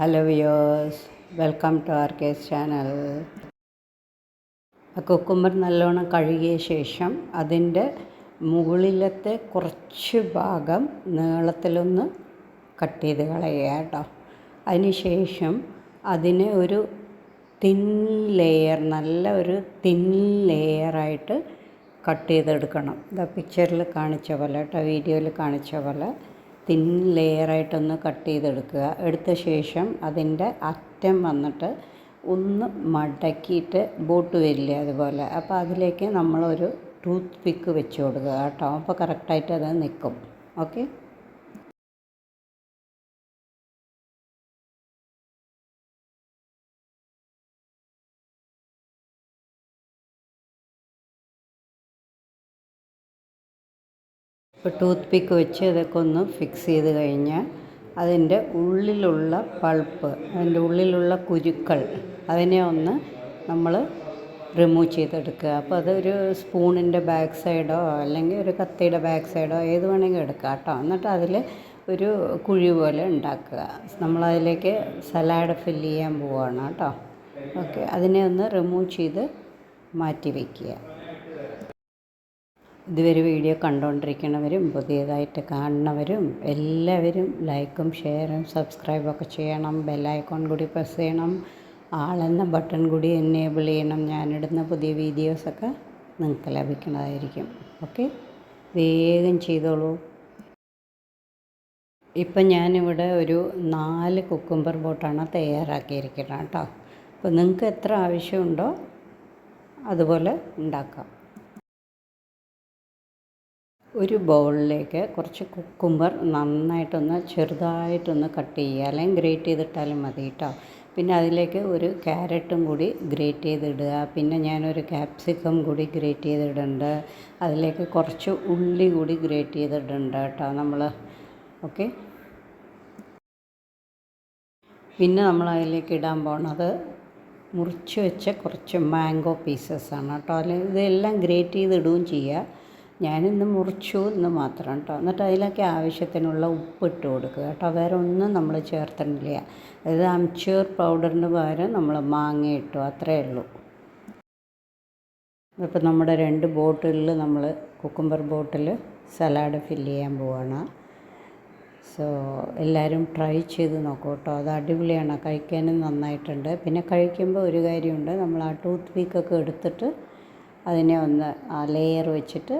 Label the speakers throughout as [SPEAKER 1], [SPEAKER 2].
[SPEAKER 1] Hello viewers welcome to R K's channel cucumber നല്ലോണം കഴുകിയ ശേഷം അതിന്റെ മുകളിലത്തെ കുറച്ച് ഭാഗം നീളത്തിലൊന്ന് കട്ട് ചെയ്ത് കളയുക കേട്ടോ. അതിനുശേഷം അതിനെ ഒരു തിൻ ലെയർ നല്ല ഒരു തിൻ ലെയറായിട്ട് കട്ട് ചെയ്തെടുക്കണം. ഇതാ പിക്ചറിൽ കാണിച്ച പോലെ കേട്ടോ വീഡിയോയിൽ കാണിച്ച പോലെ. തിൻ ലെയറായിട്ടൊന്ന് കട്ട് ചെയ്തെടുക്കുക. എടുത്ത ശേഷം അതിന്റെ അറ്റം വന്നിട്ട് ഒന്ന് മടക്കിയിട്ട് ബോട്ട് വരില്ലേ അതുപോലെ. അപ്പോൾ അതിലേക്ക് നമ്മളൊരു ടൂത്ത് പിക്ക് വെച്ച് കൊടുക്കുക കേട്ടോ. അപ്പോൾ കറക്റ്റായിട്ട് അത് നിൽക്കും ഓക്കെ ഇപ്പോൾ ടൂത്ത് പിക്ക് വെച്ച് ഇതൊക്കെ ഒന്ന് ഫിക്സ് ചെയ്ത് കഴിഞ്ഞാൽ അതിന്റെ ഉള്ളിലുള്ള പൾപ്പ് അതിന്റെ ഉള്ളിലുള്ള കുരുക്കൾ അതിനെ ഒന്ന് നമ്മൾ റിമൂവ് ചെയ്തെടുക്കുക. അപ്പോൾ അതൊരു സ്പൂണിന്റെ ബാക്ക് സൈഡോ അല്ലെങ്കിൽ ഒരു കത്തിയുടെ ബാക്ക് സൈഡോ ഏത് വേണമെങ്കിലും എടുക്കുക കേട്ടോ. എന്നിട്ട് അതിൽ ഒരു കുഴി പോലെ ഉണ്ടാക്കുക. നമ്മളതിലേക്ക് സലാഡ് ഫില്ല് ചെയ്യാൻ പോവുകയാണ് കേട്ടോ. ഓക്കെ. അതിനെ ഒന്ന് റിമൂവ് ചെയ്ത് മാറ്റി വയ്ക്കുക ഇതുവരെ വീഡിയോ കണ്ടുകൊണ്ടിരിക്കുന്നവരും പുതിയതായിട്ട് കാണുന്നവരും എല്ലാവരും ലൈക്കും ഷെയറും സബ്സ്ക്രൈബൊക്കെ ചെയ്യണം. ബെല്ലൈക്കോൺ കൂടി പ്രസ് ചെയ്യണം. ആളെന്ന ബട്ടൺ കൂടി എനേബിൾ ചെയ്യണം. ഞാനിടുന്ന പുതിയ വീഡിയോസൊക്കെ നിങ്ങൾക്ക് ലഭിക്കുന്നതായിരിക്കും. ഓക്കെ വേഗം ചെയ്തോളൂ. ഇപ്പം ഞാനിവിടെ ഒരു നാല് കുക്കുംബർ ബോട്ടാണ് തയ്യാറാക്കിയിരിക്കുന്നത് കേട്ടോ. അപ്പോൾ നിങ്ങൾക്ക് എത്ര ആവശ്യമുണ്ടോ അതുപോലെ ഉണ്ടാക്കാം. ഒരു ബൗളിലേക്ക് കുറച്ച് കുക്കുംബർ നന്നായിട്ടൊന്ന് ചെറുതായിട്ടൊന്ന് കട്ട് ചെയ്യുക. അല്ലെങ്കിൽ ഗ്രേറ്റ് ചെയ്തിട്ടാലും മതി കേട്ടോ. പിന്നെ അതിലേക്ക് ഒരു ക്യാരറ്റും കൂടി ഗ്രേറ്റ് ചെയ്തിടുക. പിന്നെ ഞാനൊരു ക്യാപ്സിക്കം കൂടി ഗ്രേറ്റ് ചെയ്തിടുന്നുണ്ട്. അതിലേക്ക് കുറച്ച് ഉള്ളി കൂടി ഗ്രേറ്റ് ചെയ്തിടുന്നുണ്ട് കേട്ടോ നമ്മൾ ഓക്കെ? പിന്നെ നമ്മൾ അതിലേക്ക് ഇടാൻ പോണത് മുറിച്ച് വെച്ച കുറച്ച് മാംഗോ പീസസ് ആണ് കേട്ടോ. അല്ലെങ്കിൽ ഇതെല്ലാം ഗ്രേറ്റ് ചെയ്തിടുകയും ചെയ്യുക. ഞാനിന്ന് മുറിച്ചു എന്ന് മാത്രം കേട്ടോ എന്നിട്ട് അതിലൊക്കെ ആവശ്യത്തിനുള്ള ഉപ്പ് ഇട്ട് കൊടുക്കുക കേട്ടോ വേറെ ഒന്നും നമ്മൾ ചേർത്തിട്ടില്ല. അതായത് അംച്ചൂർ പൗഡറിന് പകരം നമ്മൾ മാങ്ങ ഇട്ടു. അത്രയേ ഉള്ളൂ. ഇപ്പം നമ്മുടെ രണ്ട് ബോട്ടിലിൽ നമ്മൾ കുക്കുംബർ ബോട്ടിൽ സലാഡ് ഫില്ല് ചെയ്യാൻ പോവാണ്. സോ എല്ലാവരും ട്രൈ ചെയ്ത് നോക്കൂ കേട്ടോ അത് അടിപൊളിയാണ്. കഴിക്കാനും നന്നായിട്ടുണ്ട്. പിന്നെ കഴിക്കുമ്പോൾ ഒരു കാര്യമുണ്ട്. നമ്മൾ ആ ടൂത്ത് പീക്കൊക്കെ എടുത്തിട്ട് അതിനെ ഒന്ന് ആ ലെയർ വെച്ചിട്ട്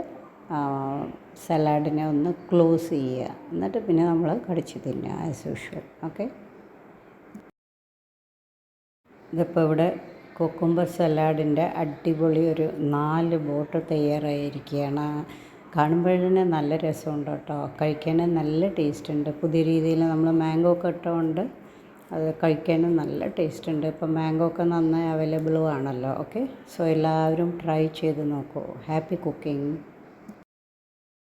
[SPEAKER 1] സലാഡിനെ ഒന്ന് ക്ലോസ് ചെയ്യുക. എന്നിട്ട് പിന്നെ നമ്മൾ കടിച്ച് തിന്നുക ആസ് യൂഷ്വൽ ഓക്കെ ഇതിപ്പോൾ ഇവിടെ കൊക്കുമ്പർ സലാഡിന്റെ അടിപൊളി ഒരു നാല് ബോട്ട് തയ്യാറായിരിക്കുകയാണ്. കാണുമ്പോഴേ നല്ല രസമുണ്ട് കേട്ടോ. കഴിക്കാനും നല്ല ടേസ്റ്റ് ഉണ്ട് പുതിയ രീതിയിൽ നമ്മൾ മാംഗോ ഒക്കെ ഇട്ടുകൊണ്ട് അത് കഴിക്കാനും നല്ല ടേസ്റ്റ് ഉണ്ട് ഇപ്പം മാംഗോ ഒക്കെ നന്നായി അവൈലബിളും ആണല്ലോ. ഓക്കെ സോ എല്ലാവരും ട്രൈ ചെയ്ത് നോക്കൂ. Happy cooking